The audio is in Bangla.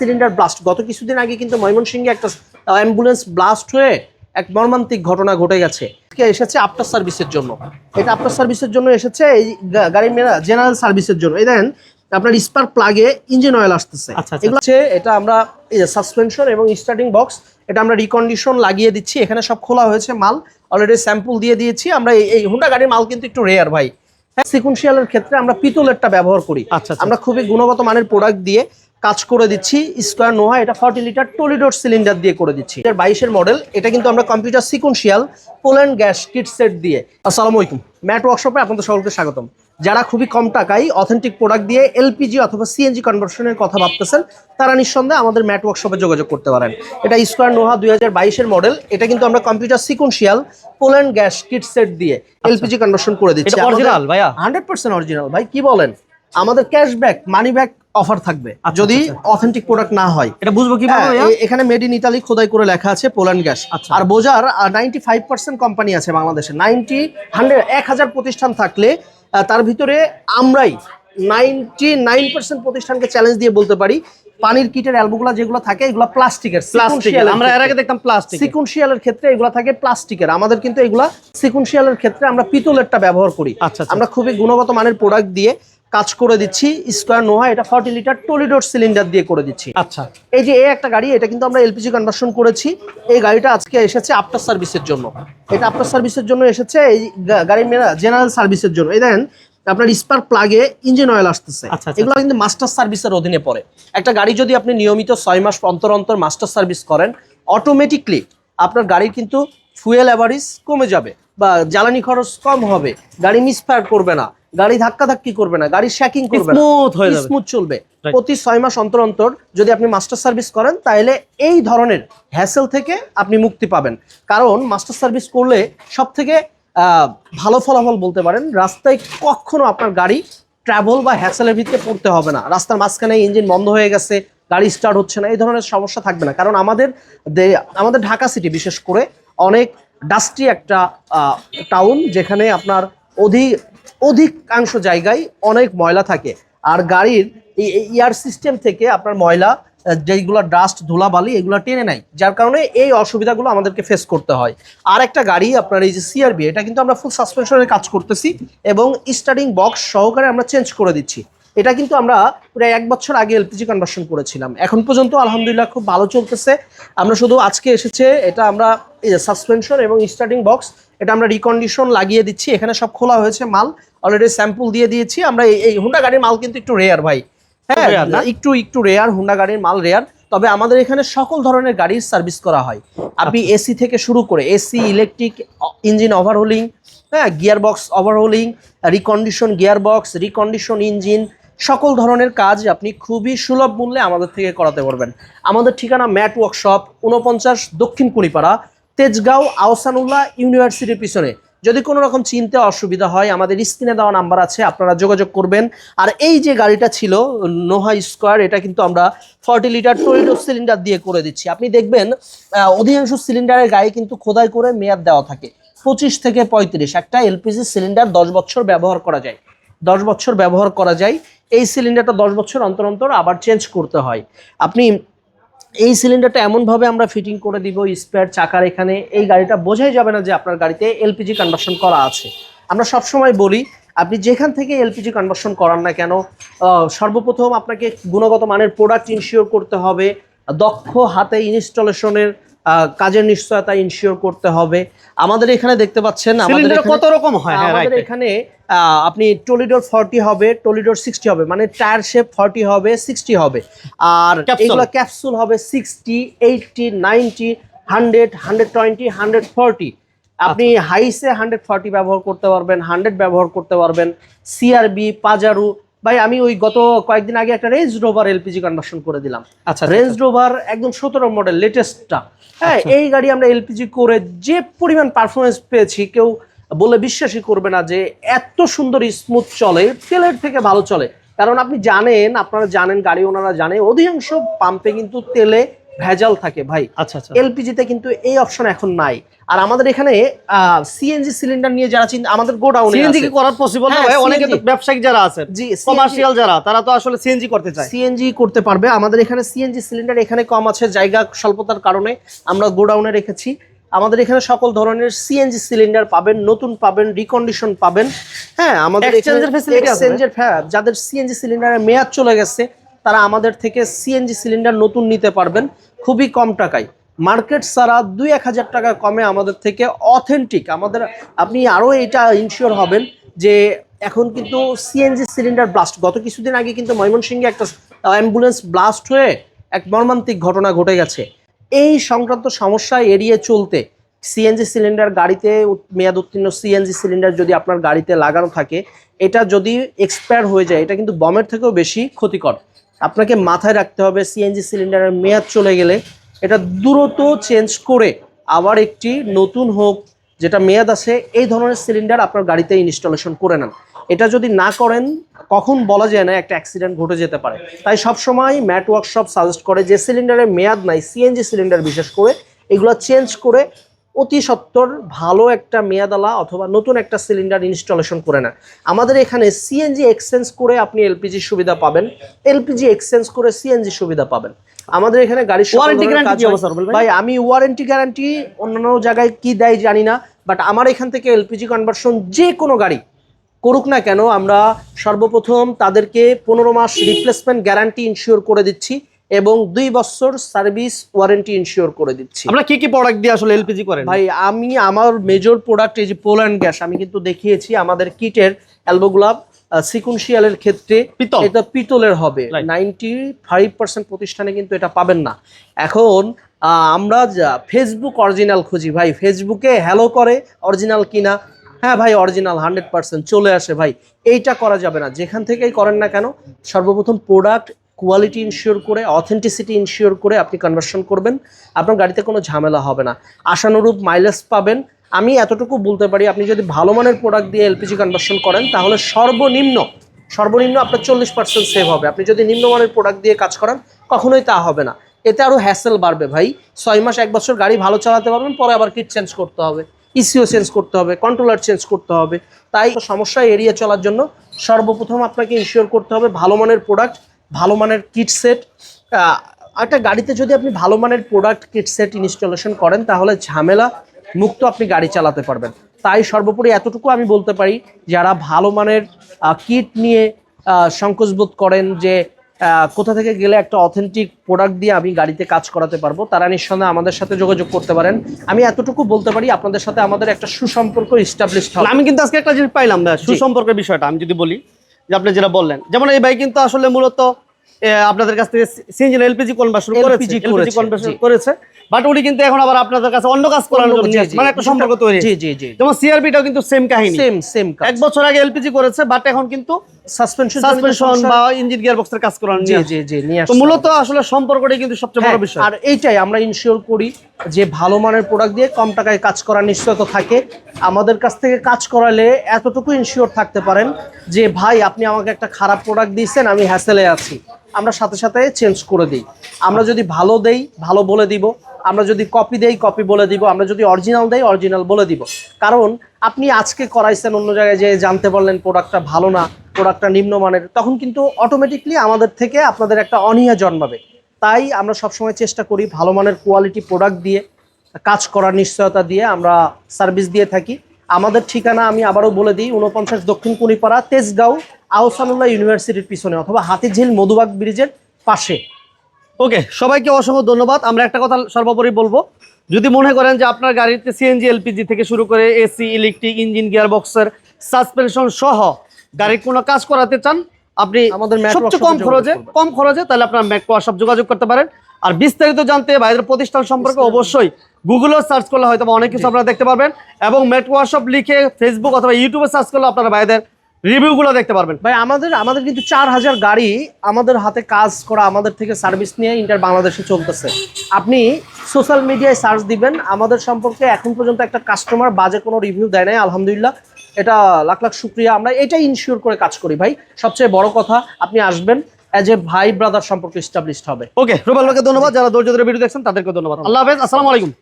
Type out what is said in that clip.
Cylinder blast. গত কিছুদিন আগে কিন্তু ময়মনসিংহে একটা অ্যাম্বুলেন্স ব্লাস্ট হয়ে এক মর্মান্তিক ঘটনা ঘটে গেছে। এসেছে? আফটার সার্ভিসের জন্য। এটা আফটার সার্ভিসের জন্য এসেছে এই গাড়ির জেনারেল সার্ভিসের জন্য। এই দেখেন আপনার স্পার প্লাগে ইঞ্জিন অয়েল আসতেছে। আচ্ছা, আচ্ছা। এগুলো হচ্ছে এটা আমরা সাসপেনশন এবং স্টার্টিং বক্স এটা আমরা রিকন্ডিশন লাগিয়ে দিচ্ছি। এখানে সব খোলা হয়েছে মাল। অলরেডি স্যাম্পল দিয়ে দিয়েছি। আমরা এই- হুন্ডা গাড়ির মাল কিন্তু একটু রেয়ার ভাই। হ্যাঁ সিকুয়েন্সিয়ালের ক্ষেত্রে আমরা পিতলেরটা ব্যবহার করি। আচ্ছা, আচ্ছা। আমরা খুবই গুণগত মানের প্রোডাক্ট দিয়ে কাজ করে দিচ্ছি স্কোয়ার নোহা এটা ফর্টি লিটার টলিডোর সিলিন্ডার দিয়ে করে দিচ্ছি। এর বাইশের মডেল এটা কিন্তু আমরা computer sequential Poland gas kit set দিয়ে। আসসালামু আলাইকুম ম্যাট ওয়ার্কশপে আপনাদের সকলকে স্বাগতম। যারা খুবই কম টাকায় অথেন্টিক প্রোডাক্ট দিয়ে এলপিজি অথবা সিএনজি কনভার্সনের কথা ভাবতেছেন তারা নিঃসন্দেহে আমাদের ম্যাট ওয়ার্কশপে যোগাযোগ করতে পারেন। এটা স্কোয়ার নোহা দুই হাজার বাইশের মডেল এটা কিন্তু আমরা computer sequential Poland gas kit set দিয়ে এলপিজি কনভার্সন করে দিচ্ছি। original ভাইয়া? হান্ড্রেড পার্সেন্ট অরিজিনাল ভাই কি বলেন? আমাদের ক্যাশব্যাক মানি ব্যাক অফার থাকবে। আচ্ছা, যদি অথেন্টিক প্রোডাক্ট না হয়। এটা বুঝব কীভাবে হ্যাঁ? এখানে মেড ইন ইতালি খোদাই করে লেখা আছে পোল্যান্ড গ্যাস আচ্ছা। আর বোঝার নাইনটি ফাইভ পার্সেন্ট কোম্পানি আছে বাংলাদেশে। নাইনটি হান্ড্রেড এক হাজার প্রতিষ্ঠান থাকলে তার ভিতরে আমরাই নাইনটি নাইন পার্সেন্ট প্রতিষ্ঠানকে চ্যালেঞ্জ দিয়ে বলতে পারি পানির কিটের অ্যালবোগুলো যেগুলো থাকে এগুলো প্লাস্টিকের প্লাস্টিক আমরা এর আগে দেখতাম প্লাস্টিক সিকুয়েন্সিয়ালের ক্ষেত্রে এগুলো থাকে প্লাস্টিকের আমাদের কিন্তু এগুলা সিকুয়েন্সিয়ালের ক্ষেত্রে আমরা পিতলেরটা ব্যবহার করি। আচ্ছা, আচ্ছা। আমরা খুবই গুণগত মানের প্রোডাক্ট দিয়ে কাজ করে দিচ্ছি স্কোয়ার নোহা এটা ফর্টি লিটার টলিডোর সিলিন্ডার দিয়ে করে দিচ্ছি। আচ্ছা। এই যে এই একটা গাড়ি এটা কিন্তু আমরা এলপিজি কনভার্সন করেছি। এই গাড়িটা আজকে এসেছে আফটার সার্ভিসের জন্য। এটা আফটার সার্ভিসের জন্য এসেছে এই গা- গাড়ির জেনারেল সার্ভিসের জন্য। এই দেখেন আপনার স্পার প্লাগে ইঞ্জিন অয়েল আসতেছে। আচ্ছা, আচ্ছা। এগুলো কিন্তু মাস্টার সার্ভিসের অধীনে পড়ে। একটা গাড়ি যদি আপনি নিয়মিত ছয় মাস অন্তর অন্তর মাস্টার সার্ভিস করেন অটোমেটিকলি আপনার গাড়ির কিন্তু ফুয়েল অ্যাভারেজ কমে যাবে বা জ্বালানি খরচ কম হবে। গাড়ি মিসফায়ার করবে না। গাড়ি ধাক্কা ধাক্কি করবে না গাড়ি শ্যাকিং করবে স্মুথ হয়ে যাবে। স্মুথ চলবে। প্রতি ছয় মাস অন্তর অন্তর যদি আপনি মাস্টার সার্ভিস করেন তাহলে এই ধরনের হ্যাসেল থেকে আপনি মুক্তি পাবেন। কারণ মাস্টার সার্ভিস করলে সব থেকে ভালো ফলাফল বলতে পারেন রাস্তায় কখনো আপনার গাড়ি ট্রাভেল বা হ্যাসেলের ভিতরে পড়তে হবে না। রাস্তার মাঝখানে ইঞ্জিন বন্ধ হয়ে গেছে গাড়ি স্টার্ট হচ্ছে না এই ধরনের সমস্যা থাকবে না। কারণ আমাদের আমাদের ঢাকা সিটি বিশেষ করে অনেক ডাস্টি একটা টাউন যেখানে আপনার অধিক অধিকাংশ জায়গায় অনেক ময়লা থাকে। আর গাড়ির ইয়ার সিস্টেম থেকে আপনার ময়লা যেগুলো ডাস্ট ধুলাবালি, এগুলো টেনে নেয়। যার কারণে এই অসুবিধাগুলো আমাদেরকে ফেস করতে হয়। আর একটা গাড়ি, আপনার এই যে সিআরবি এটা কিন্তু আমরা ফুল সাসপেনশনের কাজ করতেছি এবং স্টার্টিং বক্স সহকারে আমরা চেঞ্জ করে দিচ্ছি। এটা কিন্তু আমরা প্রায় এক বছর আগে এলপিজি কনভার্সন করেছিলাম। এখন পর্যন্ত আলহামদুলিল্লাহ খুব ভালো চলতেছে। আমরা শুধু আজকে এসেছে এটা আমরা সাসপেনশন এবং স্টার্টিং বক্স এটা আমরা রিকন্ডিশন লাগিয়ে দিচ্ছি। এখানে সব খোলা হয়েছে মাল অলরেডি স্যাম্পল দিয়ে দিয়েছি। আমরা এই- হুন্ডা গাড়ির মাল কিন্তু একটু রেয়ার ভাই। হ্যাঁ একটু একটু রেয়ার হুন্ডা গাড়ির মাল রেয়ার তবে আমাদের এখানে সকল ধরনের গাড়ির সার্ভিস করা হয়। আপনি এসি থেকে শুরু করে এসি ইলেকট্রিক ইঞ্জিন ওভারহোলিং হ্যাঁ gear box overhauling recondition gear box recondition engine সকল ধরনের কাজ আপনি খুবই সুলভ মূল্যে আমাদের থেকে করাতে পারবেন। আমাদের ঠিকানা ম্যাট ওয়ার্কশপ উনপঞ্চাশ দক্ষিণ কুড়িপাড়া, তেজগাঁও আহসানুল্লাহ ইউনিভার্সিটির পিছনে। যদি কোনো রকম চিনতে অসুবিধা হয়, আমাদের স্ক্রিনে দেওয়া নাম্বার আছে, আপনারা যোগাযোগ করবেন। আর এই যে গাড়িটা ছিল, নোহা স্কোয়ার, এটা কিন্তু আমরা ফর্টি লিটার টরিডো সিলিন্ডার দিয়ে করে দিচ্ছি। আপনি দেখবেন অধিকাংশ সিলিন্ডারের গায়ে কিন্তু খোদাই করে মেয়াদ দেওয়া থাকে। পঁচিশ থেকে পঁয়ত্রিশ, একটা এলপিজি সিলিন্ডার দশ বছর ব্যবহার করা যায়। দশ বছর ব্যবহার করা যায়। এই সিলিন্ডারটা দশ বছর অন্তর অন্তর আবার চেঞ্জ করতে হয়। আপনি এই সিলিন্ডারটা এমনভাবে আমরা ফিটিং করে দিব স্পেয়ার চাকার এখানে, এই গাড়িটা বোঝাই যাবে না যে আপনার গাড়িতে এলপিজি কনভার্সন করা আছে। আমরা সবসময় বলি, আপনি যেখান থেকে এলপিজি কনভার্সন করান না কেন সর্বপ্রথম আপনাকে গুণগত মানের প্রোডাক্ট ইনশিওর করতে হবে, দক্ষ হাতে ইনস্টলেশনের কাজের নিশ্চয়তা ইনশিওর করতে হবে। আমাদের এখানে দেখতে পাচ্ছেন আমাদের কত রকম হয়? হ্যাঁ আমাদের এখানে আপনি টলিডোর ফর্টি হবে টলিডোর সিক্সটি হবে মানে টায়ার শেপ ফর্টি হবে সিক্সটি হবে। আর এগুলো ক্যাপসুল হবে sixty eighty ninety hundred hundred twenty hundred forty আপনি। হাইসে হান্ড্রেড ফর্টি ব্যবহার করতে পারবেন হান্ড্রেড ব্যবহার করতে পারবেন। সিআরবি পাজারু ভাই আমি ওই গত কয়েকদিন আগে একটা রেঞ্জ রোভার এলপিজি কনভার্সন করে দিলাম। আচ্ছা রেঞ্জ রোভার একদম সতেরো মডেল লেটেস্টটা হ্যাঁ আচ্ছা। এই গাড়ি আমরা এলপিজি করে যে পরিমাণ পারফরমেন্স পেয়েছি কেউ বলে বিশ্বাসই করবে না যে এত সুন্দর স্মুথ চলে তেলের থেকে ভালো চলে। কারণ আপনি জানেন আপনারা জানেন গাড়ি ওনারা জানে অধিকাংশ পাম্পে কিন্তু তেলে ভেজাল থাকে ভাই। আচ্ছা আচ্ছা। এলপিজিতে কিন্তু এই অপশন এখন নাই। আর আমাদের এখানে সিএনজি সিলিন্ডার নিয়ে যারা চিন্তা আমাদের গোডাউনে সিএনজি কি করা পসিবল না হ্যাঁ, ভাই? অনেকে তো ব্যবসায়িক যারা আছে জি কমার্শিয়াল যারা তারা তো আসলে সিএনজি করতে চায়। সিএনজি করতে পারবে। আমাদের এখানে সিএনজি সিলিন্ডার এখানে কম আছে জায়গা স্বল্পতার কারণে আমরা গোডাউনে রেখেছি। আমাদের এখানে সকল ধরনের সিএনজি সিলিন্ডার পাবেন নতুন পাবেন রিকন্ডিশন পাবেন। হ্যাঁ আমাদের এর facility আছে? এক্সচেঞ্জের হ্যাঁ যাদের সিএনজি সিলিন্ডারের মেয়াদ চলে গেছে তারা আমাদের থেকে সিএনজি সিলিন্ডার নতুন নিতে পারবেন, খুবই কম টাকায়। মার্কেট ছাড়া দুই এক হাজার টাকা কমে আমাদের থেকে অথেন্টিক আমাদের, আপনি আরও এটা ইনশিওর হবেন যে এখন কিন্তু সিএনজি সিলিন্ডার ব্লাস্ট গত কিছুদিন আগে কিন্তু ময়মনসিংহে একটা অ্যাম্বুলেন্স ব্লাস্ট হয়ে এক মর্মান্তিক ঘটনা ঘটে গেছে। এই সংক্রান্ত সমস্যা এড়িয়ে চলতে সিএনজি সিলিন্ডার গাড়িতে মেয়াদ উত্তীর্ণ সিএনজি সিলিন্ডার যদি আপনার গাড়িতে লাগানো থাকে, এটা যদি এক্সপায়ার হয়ে যায়, এটা কিন্তু বমের থেকেও বেশি ক্ষতিকর। আপনাকে মাথায় রাখতে হবে সিএনজি সিলিন্ডারের মেয়াদ চলে গেলে এটা দ্রুত চেঞ্জ করে আবার একটি নতুন হোক, যেটা মেয়াদ আছে, এই ধরনের সিলিন্ডার আপনার গাড়িতে ইনস্টলেশন করে নেন। এটা যদি না করেন, কখন বলা যায় না একটা অ্যাক্সিডেন্ট ঘটে যেতে পারে। তাই সবসময় ম্যাট ওয়ার্কশপ সাজেস্ট করে যে সিলিন্ডারের মেয়াদ নাই সিএনজি সিলিন্ডার বিশেষ করে, এগুলো চেঞ্জ করে অতি সত্বর ভালো একটা মেয়াদালা অথবা নতুন একটা সিলিন্ডার ইনস্টলেশন করে নেন। আমাদের এখানে সিএনজি এক্সচেঞ্জ করে আপনি এলপিজি সুবিধা পাবেন। এলপিজি এক্সচেঞ্জ করে সিএনজি সুবিধা পাবেন। আমাদের এখানে গাড়ির রুবেল ভাই? ভাই আমি ওয়ারেন্টি গ্যারান্টি অন্যান্য জায়গায় কি দেয় জানি না বাট আমার এখান থেকে এলপিজি কনভার্সন যে কোনো গাড়ি করুক না কেন আমরা সর্বপ্রথম তাদেরকে পনেরো মাস রিপ্লেসমেন্ট গ্যারান্টি ইনশিওর করে দিচ্ছি। এবং দুই বছর সার্ভিস ওয়ারেন্টি ইনশিওর করে দিচ্ছি। আমরা কি কি প্রোডাক্ট দিয়ে আসলে এলপিজি করেন? ভাই আমি আমার মেজর প্রোডাক্ট এই যে পোল্যান্ড গ্যাস আমি কিন্তু দেখিয়েছি আমাদের কিটের অ্যালবোগ্লাভ সিকুনশিয়ালের ক্ষেত্রে। এটা পিতলের হবে. নাইনটি ফাইভ পার্সেন্ট প্রতিষ্ঠানে কিন্তু এটা পাবেন না। এখন আমরা ফেসবুক অরিজিনাল খুঁজি ভাই। ফেসবুকে হ্যালো করে অরিজিনাল কিনা? হ্যাঁ ভাই অরিজিনাল হান্ড্রেড পার্সেন্ট চলে আসে ভাই। এইটা করা যাবে না। যেখান থেকেই করেন না কেন সর্বপ্রথম প্রোডাক্ট কোয়ালিটি ইনশিওর করে অথেন্টিসিটি ইনশিওর করে আপনি কনভার্সন করবেন। আপনার গাড়িতে কোনো ঝামেলা হবে না। আশানুরূপ মাইলেজ পাবেন। আমি এতটুকু বলতে পারি, আপনি যদি ভালো মানের প্রোডাক্ট দিয়ে এলপিজি কনভার্সন করেন, তাহলে সর্বনিম্ন সর্বনিম্ন আপনার চল্লিশ পার্সেন্ট সেভ হবে। আপনি যদি নিম্নমানের প্রোডাক্ট দিয়ে কাজ করেন, কখনোই তা হবে না। এতে আরও হ্যাসেল বাড়বে ভাই। ছয় মাস, এক বছর গাড়ি ভালো চালাতে পারবেন, পরে আবার কিট চেঞ্জ করতে হবে। ইসিও চেঞ্জ করতে হবে কন্ট্রোলার চেঞ্জ করতে হবে। তাই সমস্যা এড়িয়ে চলার জন্য সর্বপ্রথম আপনাকে ইনশিওর করতে হবে ভালো মানের প্রোডাক্ট ভালো মানের কিট সেট একটা গাড়িতে যদি আপনি ভালো মানের প্রোডাক্ট কিট সেট ইনস্টলেশন করেন তাহলে ঝামেলা মুক্ত আপনি গাড়ি চালাতে পারবেন। তাই সর্বোপরি এতটুকু আমি বলতে পারি যারা ভালো মানের কিট নিয়ে সংকোচবোধ করেন যে কোথা থেকে গেলে একটা অথেন্টিক প্রোডাক্ট দিয়ে আমি গাড়িতে কাজ করাতে পারব তারা নিঃসন্দেহে আমাদের সাথে যোগাযোগ করতে পারেন। আমি এতটুকু বলতে পারি আপনাদের সাথে আমাদের একটা সুসম্পর্ক ইস্টাবলিশ আমি কিন্তু আজকে একটা জিনিস পাইলাম সুসম্পর্কের বিষয়টা আমি যদি বলি যে আপনি যেটা বললেন। যেমন এই ভাই কিন্তু আসলে মূলত আপনাদের কাছ থেকে সিএনজি এলপিজি কনভার্সন করেছে? এলপিজি কনভার্সন করেছে? বাট উনি কিন্তু এখন আবার আপনাদের কাছে অন্য কাজ করার জন্য। মানে একটা সম্পর্ক তৈরি জি জি জি। যেমন সিআরপিটাও কিন্তু সেম কাহিনী। সেম সেম এক বছর আগে এলপিজি করেছে বাট এখন কিন্তু সাসপেনশন সাসপেনশন বা ইঞ্জিন গিয়ার কাজ করার জি জি জি নিয়ে তো মূলত আসলে সম্পর্কটাই কিন্তু সবচেয়ে বড় বিষয়। আর এইটাই আমরা ইনশিওর করি যে ভালো মানের প্রোডাক্ট দিয়ে কম টাকায় কাজ করার নিশ্চয়তা থাকে। আমাদের কাছ থেকে কাজ করালে এতটুকু ইনশিওর থাকতে পারেন যে ভাই আপনি আমাকে একটা খারাপ প্রোডাক্ট দিয়েছেন আমি হ্যাসেলে আছি। আমরা সাথে সাথে চেঞ্জ করে দিই। আমরা যদি ভালো দেই ভালো বলে দিব আমরা যদি কপি দেই কপি বলে দিব। আমরা যদি অরিজিনাল দেই অরিজিনাল বলে দিব। কারণ আপনি আজকে করাইছেন অন্য জায়গায় যে জানতে পারলেন প্রোডাক্টটা ভালো না প্রোডাক্টটা নিম্নমানের, তখন কিন্তু অটোমেটিকলি আমাদের থেকে আপনাদের একটা অনীহা জন্মাবে। তাই আমরা সবসময় চেষ্টা করি ভালো মানের কোয়ালিটি প্রোডাক্ট দিয়ে, কাজ করার নিশ্চয়তা দিয়ে আমরা সার্ভিস দিয়ে থাকি। আমাদের ঠিকানা আমি আবারও বলে দিই উনপঞ্চাশ দক্ষিণ কুনিপাড়া, তেজগাঁও, আহসানুল্লাহ ইউনিভার্সিটির পিছনে অথবা হাতিঝিল মধুবাগ ব্রিজের পাশে। ওকে সবাইকে অসংখ্য ধন্যবাদ। আমরা একটা কথা সর্বোপরি বলব। যদি মনে করেন যে আপনার গাড়িতে সিএনজি এলপিজি থেকে শুরু করে এসি ইলেকট্রিক ইঞ্জিন গিয়ার বক্সের সাসপেনশন সহ গাড়ির কোনো কাজ করাতে চান আপনি আমাদের ম্যাট সবচেয়ে কম খরচে কম খরচে তাহলে আপনার ম্যাক ওয়ার্কশপ যোগাযোগ করতে পারেন। আর বিস্তারিত জানতে বাইরের প্রতিষ্ঠান সম্পর্কে অবশ্যই গুগলও সার্চ করলে হয়তো অনেক কিছু আপনারা দেখতে পারবেন। এবং ম্যাট ওয়ার্কশপ লিখে ফেসবুক অথবা ইউটিউবে সার্চ করলে আপনারা বাইরের রিভিউগুলো দেখতে পারবেন। ভাই আমাদের আমাদের কিন্তু চার হাজার গাড়ি আমাদের হাতে কাজ করা আমাদের থেকে সার্ভিস নিয়ে ইন্টার বাংলাদেশে চলতেছে। আপনি সোশ্যাল মিডিয়ায় সার্চ দিবেন আমাদের সম্পর্কে এখন পর্যন্ত একটা কাস্টমার বাজে কোনো রিভিউ দেয় নাই আলহামদুলিল্লাহ। এটা লাখ লাখ শুক্রিয়া। আমরা এটাই ইনশিওর করে কাজ করি ভাই। সবচেয়ে বড় কথা আপনি আসবেন অ্যাজ এ ভাই ব্রাদার সম্পর্ক এস্টাবলিশড হবে। ওকে রুবেল ভাইকে ধন্যবাদ। যারা ধৈর্য ধরে ভিডিও দেখছেন তাদেরকে ধন্যবাদ। আল্লাহ হাফেজ আসসালামু আলাইকুম।